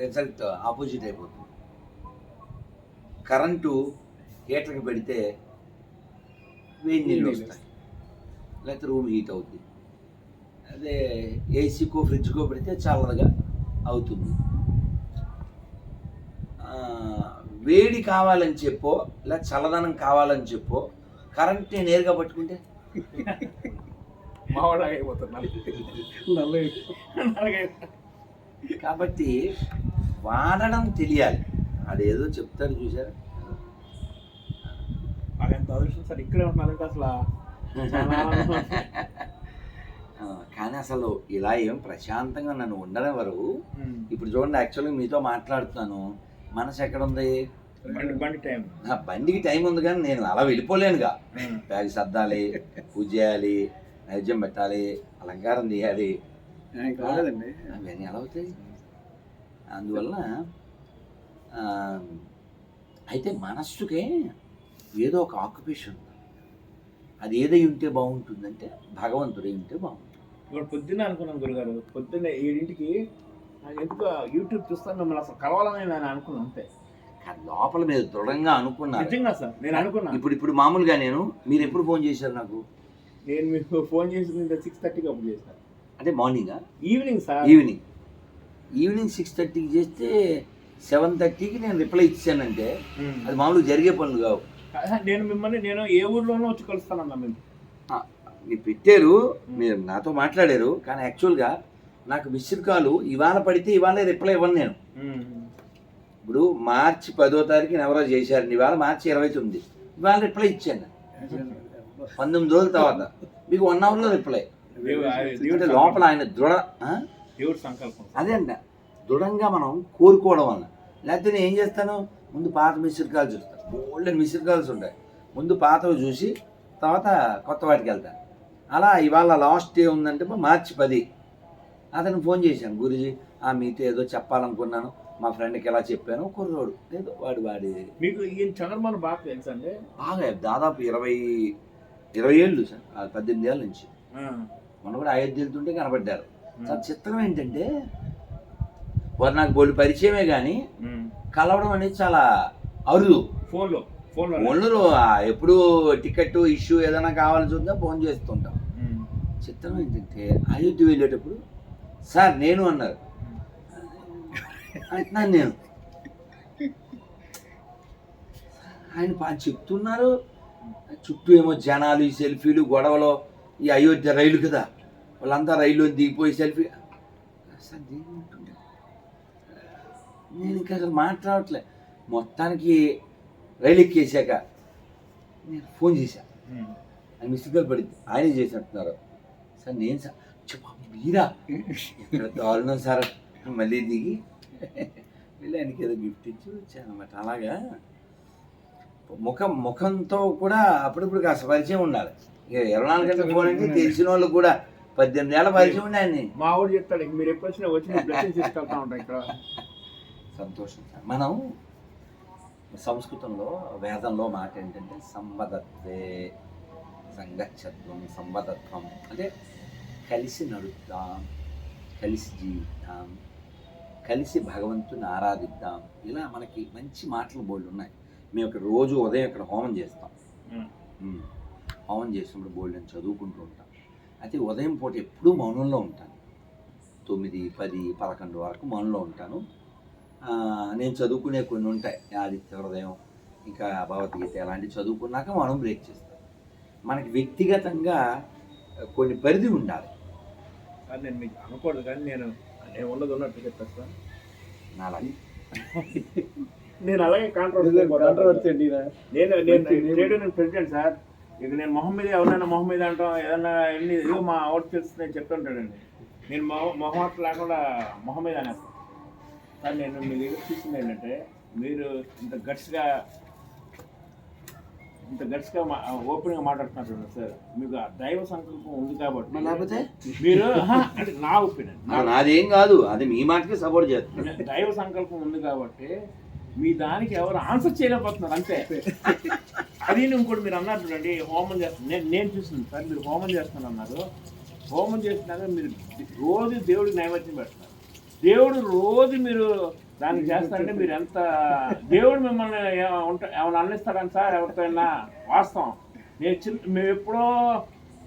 Result opposite అయిపోతుంది. Current హీటర్కి పెడితే వేడి నీళ్ళు వస్తాయి. లేకపోతే రూమ్ హీట్ అవుతుంది అదే ఏసీకో ఫ్రిడ్జ్కో పెడితే చల్లగా అవుతుంది. వేడి కావాలని చెప్పో లేదా చల్లదనం కావాలని చెప్పో కరెంట్ని నేరుగా పట్టుకుంటే? మా వాడు అయిపోతున్నారు కాబట్టి వాడడం తెలియాలి. అదేదో చెప్తాడు చూసారా మాకు ఎంత అదృష్టం సార్ ఇక్కడే ఉంటున్నారంటే అసలు కానీ అసలు ఇలా ఏం ప్రశాంతంగా నన్ను ఉండడం వరకు. ఇప్పుడు చూడండి యాక్చువల్గా మీతో మాట్లాడుతున్నాను. మనసు ఎక్కడ ఉంది బండి బండి టైం. నా బండికి టైం ఉంది కానీ నేను అలా వెళ్ళిపోలేనుగా. బ్యాగ్ సర్దాలి పూజ చేయాలి నైవేద్యం పెట్టాలి అలంకారం చేయాలి. అవన్నీ ఎలా అవుతాయి అందువల్ల అయితే మనస్సుకే ఏదో ఒక ఆక్యుపేషన్ అది ఏదై ఉంటే బాగుంటుందంటే భగవంతుడై ఉంటే బాగుంటుంది. ఇప్పుడు పొద్దున్న అనుకున్నాను గురుగారు. పొద్దున్న ఏడింటికి ఎందుకో యూట్యూబ్ చూస్తాను మిమ్మల్ని అసలు కలవాలని నేను అనుకున్నాను అంతే. కానీ లోపల మీద దృఢంగా అనుకున్నారు. నిజంగా సార్ నేను అనుకున్నా. ఇప్పుడు ఇప్పుడు మామూలుగా నేను మీరు ఎప్పుడు ఫోన్ చేశారు నాకు? నేను మీకు ఫోన్ చేసి సిక్స్ థర్టీకి అప్పుడు చేశాను అంటే మార్నింగా? Evening sir. Evening evening six థర్టీకి చేస్తే సెవెన్ థర్టీకి నేను రిప్లై ఇచ్చానంటే. అది మామూలుగా జరిగే పనులు కావు. నేను మిమ్మల్ని నేను ఏ ఊర్లోనో వచ్చి కలుస్తానన్నా మేము మీరు పెట్టారు మీరు నాతో మాట్లాడారు కానీ యాక్చువల్గా నాకు మిస్డ్ కాల్ ఇవాళ పడితే ఇవాళ రిప్లై ఇవ్వను నేను. ఇప్పుడు మార్చి పదో తారీఖున ఎవరో చేశారు ఇవాళ మార్చి ఇరవై తొమ్మిది. ఇవాళ రిప్లై ఇచ్చాను. పంతొమ్మిది రోజుల తర్వాత. మీకు వన్ అవర్లో రిప్లై. లోపల ఆయన దృఢ? దేవుడి సంకల్పం అదే అంట. దృఢంగా మనం కోరుకోవడం వల్ల. లేకపోతే నేను ఏం చేస్తాను? ముందు పాత మిస్డ్ కాల్స్ చూస్తాను గోల్డెన్ మిస్డ్ కాల్స్ ఉంటాయి ముందు పాతవి చూసి తర్వాత కొత్త వాటికి వెళ్తాను అలా ఇవాళ లాస్ట్ డే ఉందంటే మార్చి పది. అతను ఫోన్ చేశాను. గురుజీ ఆ మీతో ఏదో చెప్పాలనుకున్నాను. మా ఫ్రెండ్కి ఎలా చెప్పాను? కుర్రోడు. ఏదో వాడు వాడి మీకు ఈయన చంద్రబాబు బాగా తెలుసు అండి? బాగా దాదాపు ఇరవై ఇరవై ఏళ్ళు సార్. పద్దెనిమిది ఏళ్ళ నుంచి. మొన్న కూడా అయోధ్య వెళ్తుంటే కనబడ్డారు. చాలా చిత్రం ఏంటంటే వారు నాకు బోళ్ళు పరిచయమే కానీ కలవడం అనేది చాలా అరుదు. ఫోన్లో ఫోన్లో ఫోన్లో ఎప్పుడు టికెట్ ఇష్యూ ఏదైనా కావాల్సి ఉందా ఫోన్ చేస్తుంటాం. చిత్రం ఏంటంటే అయోధ్య వెళ్ళేటప్పుడు సార్ నేను అన్నారు. అంటున్నాను నేను. ఆయన చెప్తున్నారు. చుట్టూ ఏమో జనాలు ఈ సెల్ఫీలు గొడవలు ఈ అయోధ్య రైలు కదా. వాళ్ళంతా రైలు దిగిపోయి సెల్ఫీ. ఉంటుండే? నేను ఇంకా అసలు మాట్లాడట్లే. మొత్తానికి రైలు ఎక్కేసాక నేను ఫోన్ ఆయన మిస్డ్ కాల్ పడింది. ఆయనే చేసినట్టున్నారు. సార్ నేను సార్ మీరా? ఇక్కడ దారుణం సార్? మళ్ళీ దిగి వెళ్ళి ఆయనకి ఏదో గిఫ్ట్ ఇచ్చి వచ్చాను అనమాట అలాగా? ముఖం ముఖంతో కూడా అప్పుడప్పుడు కాస్త పరిచయం ఉండాలి. ఇక ఇరవై నాలుగు గంటల ఫోన్ అంటే తెలిసిన వాళ్ళు కూడా పద్దెనిమిది ఏళ్ళ పరిచయం ఉండే ఆయన్ని మా ఊడు చెప్తాడు "ఇక మీరు ఎప్పుడు వచ్చినా వచ్చి బ్లెస్సింగ్ తీసుకెళ్తా ఉంటాం ఇక్కడ. సంతోషం మనం సంస్కృతంలో వేదంలో మాట ఏంటంటే సంవదత్వే సంగచ్చత్వం సంవదత్వం. అంటే కలిసి నడుద్దాం కలిసి జీవిద్దాం కలిసి భగవంతుని ఆరాధిద్దాం. ఇలా మనకి మంచి మాటలు బోల్డ్ ఉన్నాయి. మేము ఇక్కడ రోజు ఉదయం ఇక్కడ హోమం చేస్తాం. హోమం చేసినప్పుడు బోల్డ్ అని చదువుకుంటూ ఉంటాం. అయితే ఉదయం పూట ఎప్పుడూ మౌనంలో ఉంటాను. తొమ్మిది పది పదకొండు వరకు మౌనంలో ఉంటాను. ఆ, నేను చదువుకునే కొన్ని ఉంటాయి. ఆదిత్య హృదయం ఇంకా భగవద్గీత అలాంటివి చదువుకున్నాక మనం బ్రేక్ చేస్తాం మనకి వ్యక్తిగతంగా కొన్ని పరిధి ఉండాలి. సార్ నేను మీకు అనకూడదు కానీ నేను నేను ఉన్నది ఉన్నట్టు చెప్పేస్తాను నాలాగే. నేను అలాగే కాంట్రవర్సీ కాంట్రవర్సీ. నేను? నేను ప్రెసిడెంట్ సార్. ఇక నేను మొహం మీద ఎవరైనా మొహం మీద అంటాం ఏదన్నా ఎన్ని ఇదిగో మా అవుట్ ఫిల్స్ నేను చెప్తుంటాడండి. నేను మొహం మొహం అట్లా లేకుండా మొహం మీద అనేస్తాను సార్ నేను మీ దగ్గర చూసింది ఏంటంటే మీరు ఇంత గట్స్గా ఇంత గట్స్గా మా ఓపెన్గా మాట్లాడుతున్నారు సార్. మీకు ఆ దైవ సంకల్పం ఉంది కాబట్టి లేకపోతే? మీరు అంటే నా ఒపీనియన్. నా- నాదేం కాదు అది మీ మాటకి సపోర్ట్ చేస్తున్నాను దైవ సంకల్పం ఉంది కాబట్టి మీ దానికి ఎవరు ఆన్సర్ చేయలేకపోతున్నారు అంతే. అది ఇంకోటి మీరు అన్నారు చూడండి హోమం చేస్తాను నేను నేను చూసింది సార్ మీరు హోమం చేస్తాను అన్నారు. హోమం చేసినాక మీరు రోజు దేవుడికి నైవేద్యం పెడతారు. దేవుడు రోజు మీరు దాన్ని చేస్తారంటే మీరు ఎంత దేవుడు మిమ్మల్ని ఉంటా ఏమైనా అందిస్తాడని సార్ ఎవరితో అయినా వాస్తవం. నేను చిన్న మేము ఎప్పుడో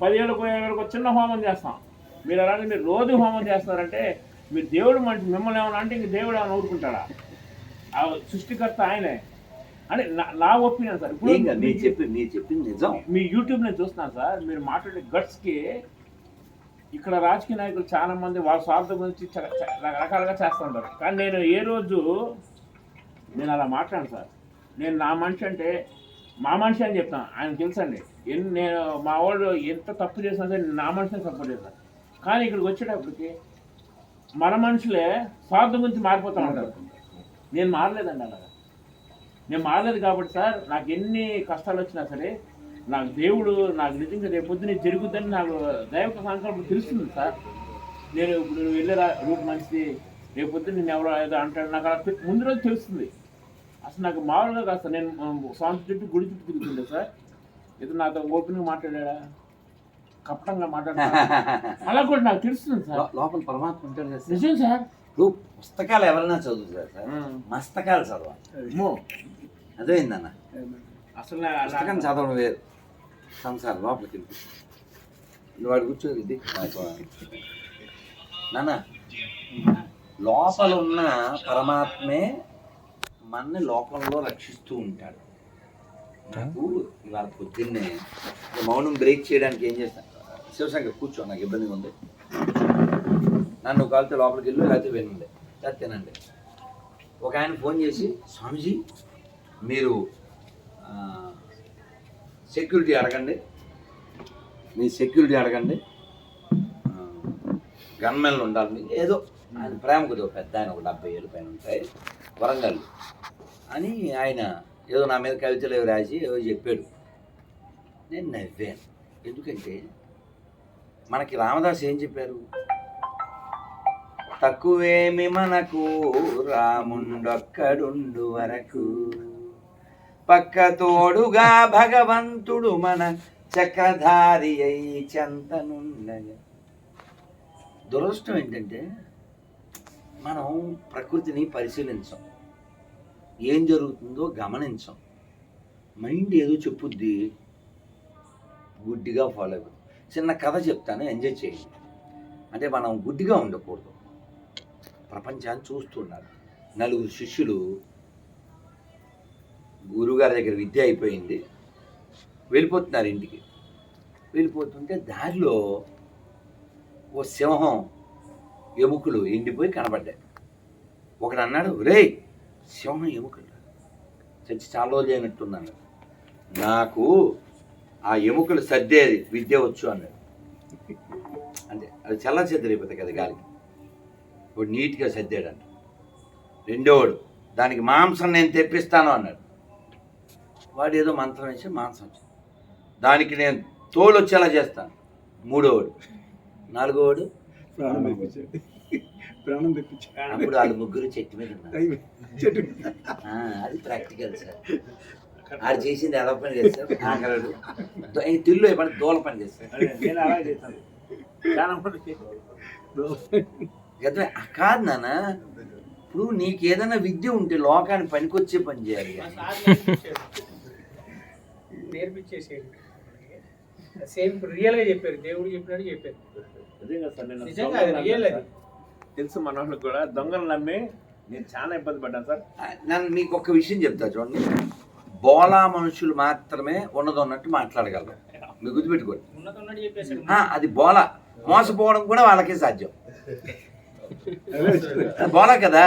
పదివేలకు ఏళ్ళకు చిన్న హోమం చేస్తాం. మీరు అలాగే మీరు రోజు హోమం చేస్తారంటే మీరు దేవుడు మనిషి మిమ్మల్ని ఏమైనా అంటే ఇంక దేవుడు ఏమైనా ఊరుకుంటాడా? ఆ సృష్టికర్త ఆయనే. అంటే నా- నా ఒపీనియన్ సార్ ఇప్పుడు చెప్పి మీరు చెప్పింది నిజం. మీ యూట్యూబ్ నేను చూస్తున్నాను సార్ మీరు మాట్లాడే గట్స్కి ఇక్కడ రాజకీయ నాయకులు చాలా మంది వాళ్ళ స్వార్థం గురించి రకరకాలుగా చేస్తుంటారు కానీ నేను ఏ రోజు నేను అలా మాట్లాడను సార్. నేను నా మనిషి అంటే మా మనిషి అని చెప్తాను ఆయన తెలుసండి. ఎన్ని నేను మా వాళ్ళు ఎంత తప్పు చేసినా సరే నా మనిషిని సపోర్ట్ చేస్తాను కానీ ఇక్కడికి వచ్చేటప్పటికి మన మనుషులే స్వార్థం గురించి మారిపోతూ ఉంటారు. నేను మారలేదండి అలాగా. నేను మారలేదు కాబట్టి సార్ నాకు ఎన్ని కష్టాలు వచ్చినా సరే నాకు దేవుడు నాకు నిజంగా రేపు పొద్దున జరుగుద్దని నాకు దైవ సంకల్పం తెలుస్తుంది సార్. నేను ఇప్పుడు నువ్వు వెళ్ళే రా- రూట్ మంచిది రేపు పొద్దున్న నేను ఎవరో ఏదో అంటాడు నాకు అలా ముందు రోజు తెలుస్తుంది. అసలు నాకు మామూలుగా కాదు సార్ నేను స్వామి చుట్టూ గుడి చుట్టూ తిరుగుతుండే సార్. ఇది నాతో ఓపెన్గా మాట్లాడా కపటంగా మాట్లాడా అలా కూడా నాకు తెలుస్తుంది సార్. లోపల పరమాత్మ నిజం సార్. ఇప్పుడు పుస్తకాలు ఎవరైనా చదువుతారు సార్. మస్తకాలు చదవాలి. అదేందన్న? అసలు నా- పుస్తకం చదవడం వేరు. సంసారం లోపలికి వెళ్ళి. వాడు కూర్చోదు ఇది. నాన్న లోపల ఉన్న పరమాత్మే మనని లోకంలో రక్షిస్తూ ఉంటాడు. నాకు ఇవాళ పొద్దున్నే మౌనం బ్రేక్ చేయడానికి ఏం చేస్తాను శివశంకర్ కూర్చో నాకు ఇబ్బందిగా ఉంది. నన్ను కాలితే లోపలికి వెళ్ళు లేకపోతే వినండి లేకపోతే తినండి. ఒక ఆయన ఫోన్ చేసి స్వామీజీ మీరు సెక్యూరిటీ అడగండి. మీ సెక్యూరిటీ అడగండి. గన్మెన్లు ఉండాలి ఏదో ఆయన ప్రేమ కొద్దిగా పెద్ద ఆయన ఒక డెబ్బై ఏళ్ళ పైన ఉంటాయి. వరంగల్. అని ఆయన ఏదో నా మీద కవితలు ఏవి రాసి ఏదో చెప్పాడు. నేను నవ్వాను. ఎందుకంటే మనకి రామదాస్ ఏం చెప్పారు? తక్కువేమి మనకు రాముండొక్కడుండు వరకు. పక్క తోడుగా భగవంతుడు మన చక్రధారి అయి చెంతనుండగ. దురదృష్టం ఏంటంటే మనం ప్రకృతిని పరిశీలించం. ఏం జరుగుతుందో గమనించం. మైండ్ ఏదో చెప్పుద్ది గుడ్డిగా ఫాలో అవ్వదు చిన్న కథ చెప్తాను ఎంజాయ్ చేయండి. అంటే మనం గుడ్డిగా ఉండకూడదు. ప్రపంచాన్ని చూస్తున్నారు. నలుగురు శిష్యులు గురువుగారి దగ్గర విద్య అయిపోయింది. వెళ్ళిపోతున్నారు ఇంటికి. వెళ్ళిపోతుంటే దారిలో ఓ సింహం ఎముకలు ఎండిపోయి కనబడ్డాయి. ఒకడు అన్నాడు రే సింహం ఎముకలు చచ్చి చాలా రోజులు అయినట్టున్నాను. నాకు ఆ ఎముకలు సర్దేది విద్య వచ్చు అన్నాడు. అంటే అది చల్ల చెద్దరైపోతాయి కదా గాలికి. వాడు నీట్గా సర్దాడంట. రెండోవాడు దానికి మాంసం నేను తెప్పిస్తాను అన్నాడు. వాడు ఏదో మంత్రం వేసి మాంసం వచ్చింది దానికి నేను తోలు వచ్చేలా చేస్తాను. మూడోవాడు నాలుగోవాడు ప్రాణం తెప్పించాడు. ప్రాణం తెప్పించాడు. అప్పుడు వాళ్ళు ముగ్గురు చెట్టు మీద చెట్టు ఆ, అది ప్రాక్టికల్ సార్. ఆడు చేసింది ఎలా పని చేస్తారు ఆకలడు. ఈ తిల్లు ఎప్పుడు దోల పని చేస్తారు అదే, నేను అలా చేస్తాను చాలా మంది గత కాదు నాన్న ఇప్పుడు నీకు ఏదైనా విద్య ఉంటే లోకానికి పనికొచ్చే పని చేయాలి. నేర్పించేసేది సేమ్ ఇప్పుడు రియల్గా చెప్పారు దేవుడు చెప్పినట్టు చెప్పారు. నిజంగా సార్ నేను నిజంగా దొంగలు అది రియల్ అది. తెలుసు మన వాళ్ళకి కూడా దొంగలు నమ్మి నేను చాలా ఇబ్బంది పడ్డాను సార్. నన్ను మీకు ఒక విషయం చెప్తా చూడండి. బోలా మనుషులు మాత్రమే ఉన్నది ఉన్నట్టు మాట్లాడగలరు. మీరు గుర్తుపెట్టుకోండి. అది బోలా. మోసపోవడం కూడా వాళ్ళకే సాధ్యం. బోలా కదా?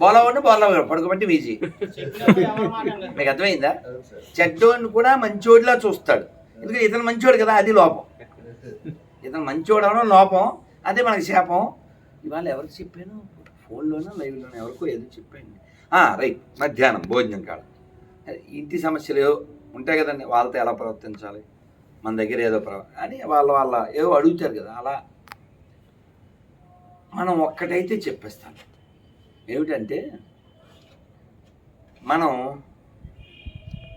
బోలా ఉండి బోలా పడుకోబట్టి వీజీ. మీకు అర్థమైందా? చెడ్డోడిని కూడా మంచోడిలా చూస్తాడు. ఎందుకంటే ఇతను మంచోడు కదా అది లోపం. ఇతను మంచోడు అవడం లోపం అదే మనకి శాపం. ఇవాళ ఎవరికి చెప్పాను? ఫోన్లోనో లైవ్లోనో ఎవరికో ఏదో చెప్పాను. రైట్. మధ్యాహ్నం భోజనం కాడ. ఇంటి సమస్యలు ఏవో ఉంటాయి కదండి. వాళ్ళతో ఎలా ప్రవర్తించాలి? మన దగ్గర ఏదో ప్రవ అని వాళ్ళ వాళ్ళ ఏవో అడుగుతారు కదా అలా మనం ఒక్కటైతే చెప్పేస్తాం ఏమిటంటే మనం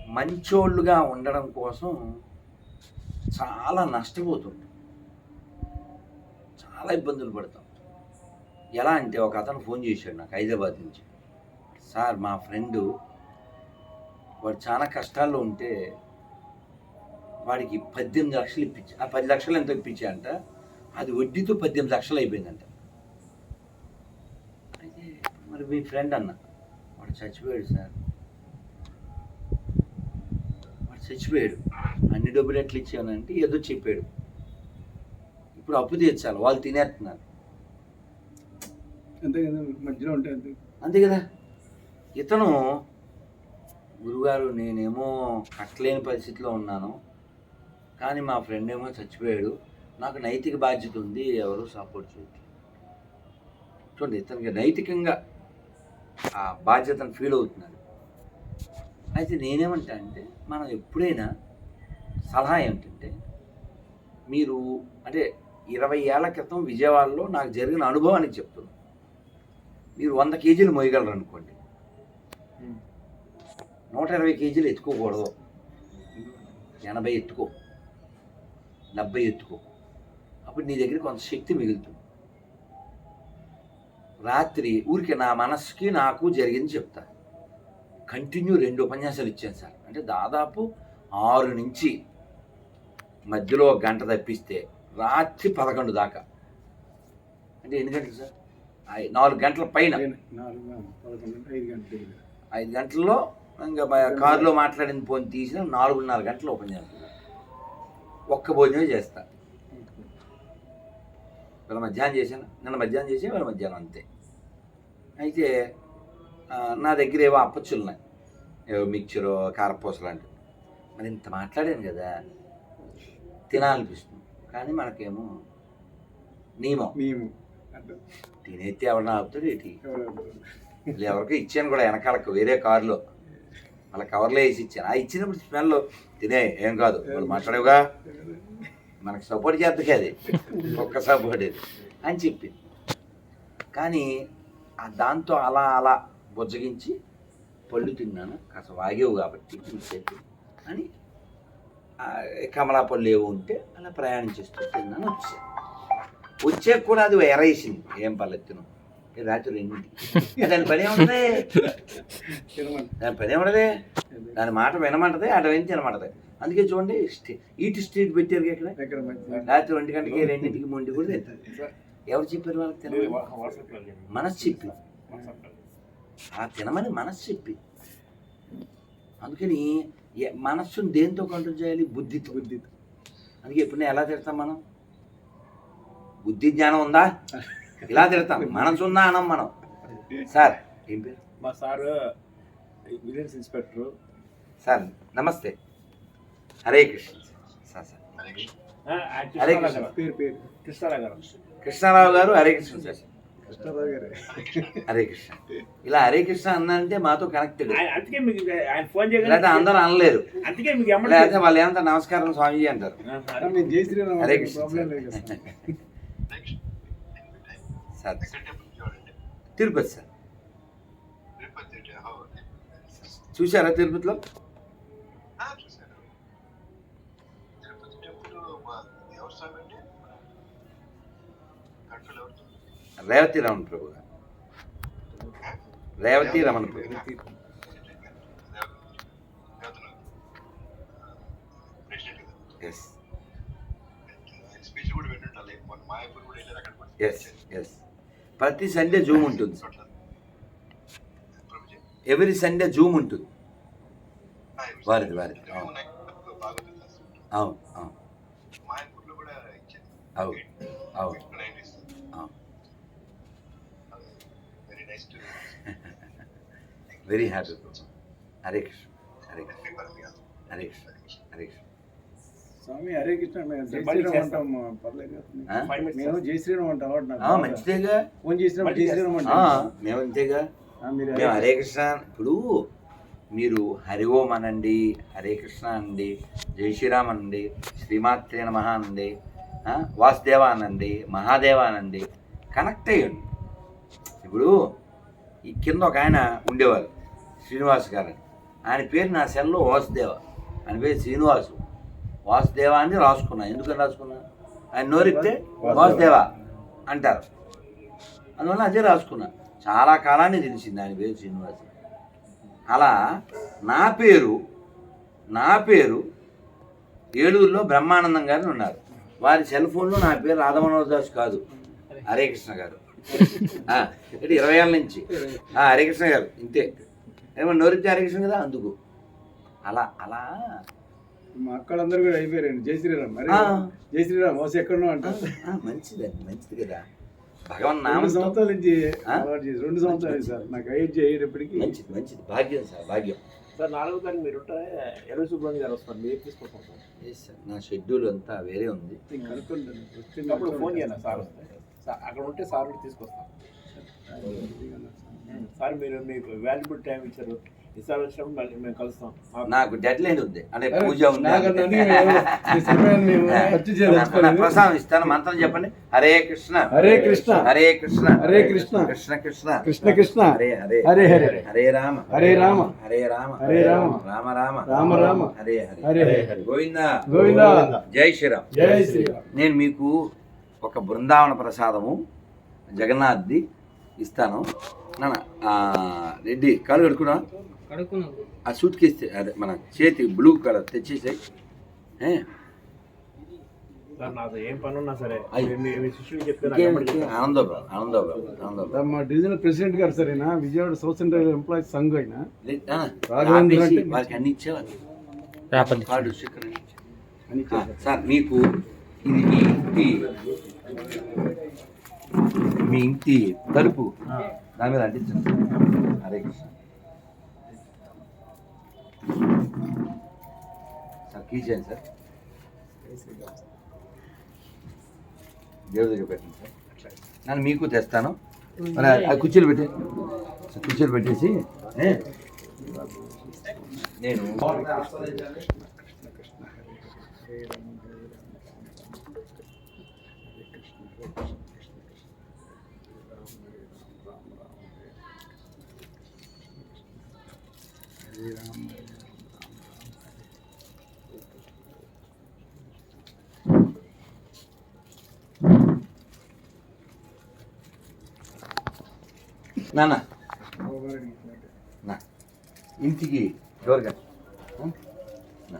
మంచోళ్ళుగా ఉండడం కోసం చాలా నష్టపోతుంటాం. చాలా ఇబ్బందులు పడతాం. ఎలా అంటే ఒక అతను ఫోన్ చేశాడు నాకు హైదరాబాద్ నుంచి. సార్ మా ఫ్రెండు వాడు చాలా కష్టాల్లో ఉంటే వాడికి పద్దెనిమిది లక్షలు ఇప్పించి ఆ పది లక్షలు ఎంత ఇప్పించా అంట. అది వడ్డీతో పద్దెనిమిది లక్షలు అయిపోయిందంట. మరి మీ ఫ్రెండ్ అన్న. వాడు చచ్చిపోయాడు సార్. వాడు చచ్చిపోయాడు. అన్ని డబ్బులు ఎట్లా ఇచ్చానంటే ఏదో చెప్పాడు. ఇప్పుడు అప్పు తీర్చాలి. వాళ్ళు తినేస్తున్నారు. అంతే కదా మధ్యలో ఉంటే అంతే. అంతే కదా. ఇతను గురుగారు నేనేమో కట్టలేని పరిస్థితిలో ఉన్నాను. కానీ మా ఫ్రెండ్ ఏమో చచ్చిపోయాడు. నాకు నైతిక బాధ్యత ఉంది. ఎవరు సపోర్ట్ చేయట్లేదు. చూడండి ఇతనికి నైతికంగా ఆ బాధ్యతను ఫీల్ అవుతున్నాడు అయితే నేనేమంటా అంటే మనం ఎప్పుడైనా సలహా ఏమిటంటే మీరు అంటే ఇరవై ఏళ్ళ క్రితం విజయవాడలో నాకు జరిగిన అనుభవానికి చెప్తున్నాను. మీరు వంద కేజీలు మోయగలరు అనుకోండి నూట ఇరవై కేజీలు ఎత్తుకోకూడదు. ఎనభై ఎత్తుకో. డెబ్బై ఎత్తుకో. అప్పుడు నీ దగ్గర కొంత శక్తి మిగులుతుంది. రాత్రి ఊరికి నా మనసుకి నాకు జరిగింది చెప్తా. కంటిన్యూ రెండు ఉపన్యాసాలు ఇచ్చాను సార్. అంటే దాదాపు ఆరు నుంచి మధ్యలో గంట తప్పిస్తే రాత్రి పదకొండు దాకా. అంటే ఎన్ని గంటలు సార్? నాలుగు గంటల పైన. ఐదు గంటలు ఐదు గంటల్లో ఇంకా కారులో మాట్లాడిన పోని తీసిన నాలుగున్నర గంటలు చేస్తాను ఒక్క భోజనమే చేస్తా. వీళ్ళ మధ్యాహ్నం చేశాను నిన్న మధ్యాహ్నం చేసి వీళ్ళ మధ్యాహ్నం అంతే. అయితే నా దగ్గర ఏవో అప్పచ్చులు ఉన్నాయి ఏవో మిక్చరు కారపూస లాంటివి. మరి ఇంత మాట్లాడాను కదా తినాలనిపిస్తుంది. కానీ మనకేమో నియమం తినేస్తే ఎవరన్నా ఆపుతాడు ఏంటి? ఎవరికో ఇచ్చాను కూడా వెనకాలకు వేరే కారులో. వాళ్ళ కవర్లో వేసి ఇచ్చాను. ఆ ఇచ్చినప్పుడు స్మెల్ తినే ఏం కాదు. వాళ్ళు మాట్లాడేవుగా? మనకు సపోర్ట్ చేద్దకి అది. ఒక్క సపోర్ట్ అని చెప్పి కానీ ఆ దాంతో అలా అలా బుజ్జగించి పళ్ళు తిన్నాను. కాస్త వాగేవు కాబట్టి చూసేది అని కమలా పళ్ళు ఏవో ఉంటే అలా ప్రయాణం చేస్తూ తిన్నాను వచ్చాను. వచ్చాక కూడా అది ఎరేసింది. ఏం పర్లేదు తిను ఈ రాత్రి ఎన్నింటికి దాని పని ఏముంటుంది? దాని పని ఏముంటది? దాని మాట వినమంటది అటు విని తినమంటది. అందుకే చూడండి ఈట్ స్ట్రీట్ పెట్టారు ఇక్కడ. రాత్రి ఒంటి గంటకి రెండింటికి మూడింటికి కూడా తింటారు ఎవరు చెప్పారు వాళ్ళకి తినమని? వాట్సాప్లో మనసు చెప్పి ఆ తినమని మనసు చెప్పి అందుకని మనస్సును దేంతో కంట్రోల్ చేయాలి? బుద్ధితో. బుద్ధితో. అందుకే ఇప్పుడు ఎలా తిడతాం మనం? బుద్ధి జ్ఞానం ఉందా? ఇలా తిడతాం. మనసు ఉందా అనం మనం. సార్ ఏం పేరు? మా సారు విజిలెన్స్ ఇన్స్పెక్టర్. సార్ నమస్తే. హరే కృష్ణ. హరే కృష్ణ. పేరు పేరు. కృష్ణారావు గారు. కృష్ణారావు గారు హరే కృష్ణ సార్. కృష్ణారావు గారే. హరే కృష్ణ. ఇలా హరే కృష్ణ అన్నంటే మాతో కనెక్టెడ్ ఆయన అందుకే మీకు ఆయన ఫోన్ లేకపోతే చేయగలిగితే అందరూ అనలేరు అందుకే మీకు లేకపోతే వాళ్ళు ఏమంటారు నమస్కారం స్వామీజీ అంటారు. హరే కృష్ణ సార్. తిరుపతి సార్. చూసారా తిరుపతిలో? రేవతి రమణ ప్రభు. గారు Revathi Ramana Prabhu. Yes yes yes ప్రతి సండే జూమ్ ఉంటుంది. ఎవ్రీ సండే జూమ్ ఉంటుంది. వారిది వారిది. అవును. అవును అవును అవును అవును నైన్ ఇస్తారు అవును very nice to very happy Hare Krishna Hare Krishna Hare Krishna. Hare Krishna Swami Hare Krishna. మేము జై శ్రీరామ్. అంటాం. మంచిదేగా ఫోన్ చేసినప్పుడు జై శ్రీరామ్ అంటాం. మేము అంతేగా? ఆ, మీరు మేము హరే కృష్ణ. ఇప్పుడు మీరు హరి ఓం అనండి హరే కృష్ణ అనండి జై శ్రీరామ్ అనండి శ్రీమాత్రే నమ అనండి ఆ, వాసుదేవ అనండి మహాదేవ అనండి. కనెక్ట్ అయ్యండి. ఇప్పుడు ఈ కింద ఒక ఆయన ఉండేవారు శ్రీనివాస్ గారు ఆయన పేరు నా సెల్లో వాసుదేవ. ఆయన పేరు శ్రీనివాసు. వాసుదేవ అని రాసుకున్నా. ఎందుకని రాసుకున్నా? ఆయన నోరిస్తే వాసుదేవ అంటారు. అందువల్ల అదే రాసుకున్నా. చాలా కాలాన్ని తెలిసింది ఆయన పేరు శ్రీనివాస్. అలా నా పేరు నా పేరు ఏలూరులో బ్రహ్మానందం గారు ఉన్నారు. వారి సెల్ ఫోన్లో నా పేరు రాధమనోహర్ దాస్ కాదు. హరే కృష్ణ గారు. ఇరవై ఏళ్ళ నుంచి. హరే కృష్ణ గారు ఇంతే. ఏమో నోరితే హరే కృష్ణ కదా అందుకు. అలా అలా. మా అక్కలందరూ కూడా అయిపోయారండి. జై శ్రీరామ్. ఆ. జై శ్రీరామ్. వస్తే ఎక్కడో అంటారు ఆ, మంచిదండి మంచిది కదా. భగవన్ నామం సంవత్సరాల నుంచి రెండు సంవత్సరాలు సార్. నాకు అయోధ్య అయ్యేటప్పటికి మంచిది మంచిది. భాగ్యం సార్ భాగ్యం. సార్ నాలుగో తారీఖు మీరు ఎర్ర సుబ్రహ్మణ్య గారు వస్తారు. మీరు తీసుకుంటాం సార్? నా షెడ్యూల్ అంతా వేరే ఉంది. నేను కనుక్కుంటాను. ఫోన్ చేయండి సార్? వస్తే సార్ అక్కడ ఉంటే సార్ ఉంటే తీసుకొస్తాం సార్ మీరు మీకు వాల్యుబుల్ టైం ఇచ్చారు. ఈసారి వచ్చినప్పుడు మళ్ళీ మేము కలుస్తాం. నాకు డెడ్ లైన్ ఉంది అంటే పూజ ఉంది. ప్రసాదం ఇస్తాను మంత్రం చెప్పండి. హరే కృష్ణ. హరే కృష్ణ. హరే కృష్ణ. హరే కృష్ణ. కృష్ణ కృష్ణ. కృష్ణ కృష్ణ. హరే హరే. హరే హరే. హరే రామ. హరే రామ. హరే రామ. హరే రామ. రామ రామ. రామ రామ. హరే. హరే హరే. హరే. గోవింద. గోవిందా. జై శ్రీరామ్. జై శ్రీరామ్. నేను మీకు ఒక బృందావన ప్రసాదము జగన్నాథ్ది ఇస్తాను. నాన్న రెడ్డి కాలు కడుకున్నా కడుక్కున్నాం ఆ సూట్ కేస్తే అదే మన చేతి బ్లూ కలర్ తెచ్చేసాయి. మీ డివిజనల్ ప్రెసిడెంట్ గారు సరేనా Vijayawada south central employees Sangh అయినా. వారికి అన్ని ఆ, సార్ మీకు ఇది మీ ఇంటి తలుపు దాని మీద అంటించండి. హరే కృష్ణ. సార్ కీ చేయండి సార్. దేవుడి దగ్గర పెట్టండి సార్. నేను మీకు తెస్తాను. మరి ఆ కుర్చీలు పెట్టి కుర్చీలు పెట్టేసి? నేను నాన్న. నా. ఇంటికి డోర్ కట్ నా.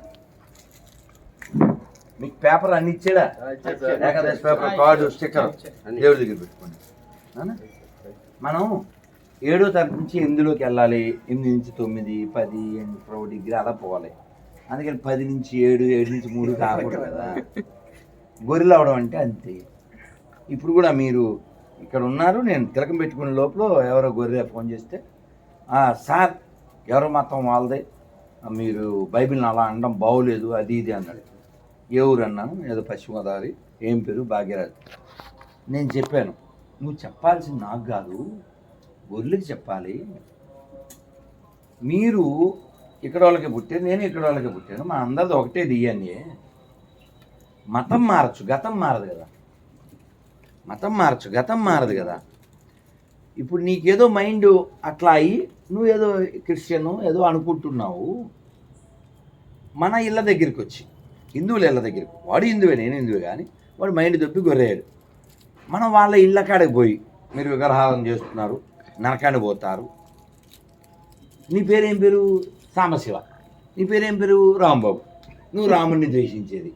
మీకు పేపర్ అన్ని ఇచ్చాడా? Ekadashi paper card sticker. దేవుడి దగ్గర పెట్టుకోండి. మనం ఏడో తరగతి నుంచి ఎనిమిదిలోకి వెళ్ళాలి? ఎనిమిది నుంచి తొమ్మిది పది ఎనిమిది ప్రో డిగ్రీ అలా పోవాలి. అందుకని పది నుంచి ఏడు ఏడు నుంచి మూడు కాకూడదు కదా. గొర్రెలు అవడం అంటే అంతే. ఇప్పుడు కూడా మీరు ఇక్కడ ఉన్నారు నేను తిలకం పెట్టుకునే లోపల ఎవరో గొర్రె ఫోన్ చేస్తే సార్ ఎవరో మతం వాళ్ళదే. మీరు బైబిల్ని అలా అనడం బాగోలేదు అది ఇది అన్నాడు. ఏ ఊరు అన్నాను? ఏదో పశ్చిమ గోదావరి. ఏం పేరు? భాగ్యరాజు. నేను చెప్పాను నువ్వు చెప్పాల్సింది నాకు కాదు గొర్రెలకి చెప్పాలి. మీరు ఇక్కడ వాళ్ళకి పుట్టారు నేను ఇక్కడ వాళ్ళకి పుట్టాను. మా అందరిది ఒకటే డిఎన్ఏ మతం మారచ్చు గతం మారదు కదా. మతం మారచ్చు గతం మారదు కదా. ఇప్పుడు నీకేదో మైండ్ అట్లా అయ్యి నువ్వు ఏదో క్రిస్టియన్ ఏదో అనుకుంటున్నావు. మన ఇళ్ళ దగ్గరికి వచ్చి హిందువుల ఇళ్ళ దగ్గరికి. వాడు హిందువే నేను హిందువే కానీ వాడు మైండ్ దొప్పి గొర్రెయాడు మనం వాళ్ళ ఇళ్ళ కాడికి పోయి మీరు విగ్రహాలను చేస్తున్నారు నరకాన్ని పోతారు. నీ పేరేం పేరు? సాంబశివ. నీ పేరేం పేరు? రాంబాబు. నువ్వు రాముడిని ద్వేషించేది.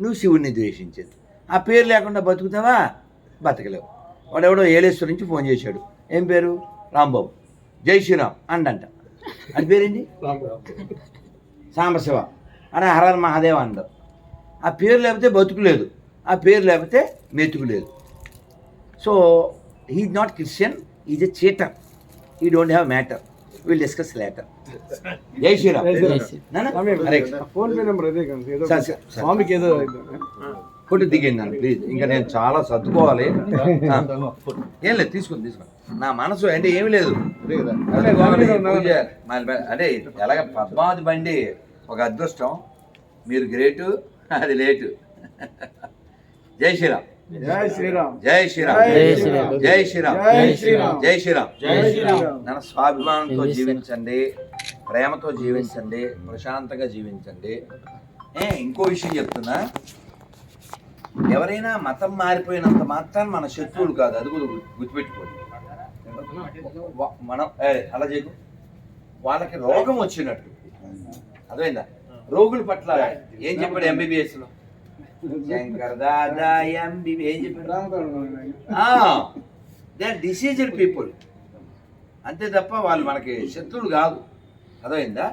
నువ్వు శివుడిని ద్వేషించేది. ఆ పేరు లేకుండా బతుకుతావా? బతకలేవు. వాడెవడో ఏలేశ్వరం నుంచి ఫోన్ చేశాడు. ఏం పేరు? రాంబాబు. జై శ్రీరామ్ అండంట. అని పేరేంటి? సాంబశివ. అని హరహర మహాదేవ్ అంటారు. ఆ పేరు లేకపోతే బతుకులేదు ఆ పేరు లేకపోతే మెతుకు లేదు. So he not Christian is a cheater ఈ don't have matter will discuss later Jai Shriram. Phone pay number అదే. స్వామికి ఏదో. ఫోటో నన్ను ప్లీజ్ ఇంకా నేను చాలా సర్దుకోవాలి ఏం లేదు తీసుకోండి తీసుకోండి నా మనసు అంటే ఏమి లేదు అంటే ఎలాగ పద్మావతి బండి ఒక అదృష్టం మీరు గ్రేటు అది లేటు జై శ్రీరామ్ జై శ్రీరామ్ జై శ్రీరామ్ జై శ్రీరామ్. జై శ్రీరామ్ జై శ్రీరామ్. మన స్వాభిమానంతో జీవించండి ప్రేమతో జీవించండి ప్రశాంతంగా జీవించండి ఏ ఇంకో విషయం చెప్తున్నా ఎవరైనా మతం మారిపోయినంత మాత్రం మన శత్రువులు కాదు అది కూడా గుర్తుపెట్టుకోండి. మనం అలా చేయకు. వాళ్ళకి రోగం వచ్చినట్టు. అర్థమైందా? రోగుల పట్ల ఏం చెప్పాడు ఎంబీబీఎస్లో? శంకర్ దాదా ఎంబీబీ ఏం చెప్పాడు? They are diseased people. అంతే తప్ప వాళ్ళు మనకి శత్రువులు కాదు. అర్థమైందా?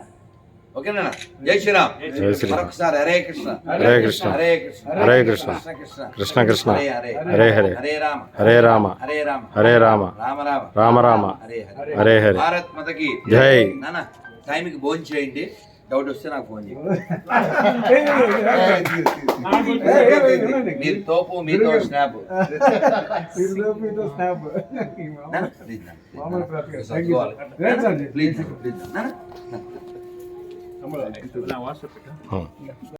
ఓకేనా? జై శ్రీరామ్. జై శ్రీరామ్. మరొకసారి హరే కృష్ణ. హరే కృష్ణ. హరే కృష్ణ. హరే కృష్ణ. కృష్ణ. కృష్ణ. హరే హరే. హరే రామ. హరే రామ. హరే రామ. హరే రామ. రామ రామ. రామ రామ. హరే హరే. హరే హరే. భారత్ మతకి జై. నాన్న టైంకి భోజనం చేయండి. డౌట్ వస్తే నాకు ఫోన్ చేయండి. మీరు తోపు మీతో స్నాప్. ప్లీజ్ నాన్న, ప్లీజ్ మామూలు నాన్న. ప్రార్థన. చదువుకోవాలి. రైట్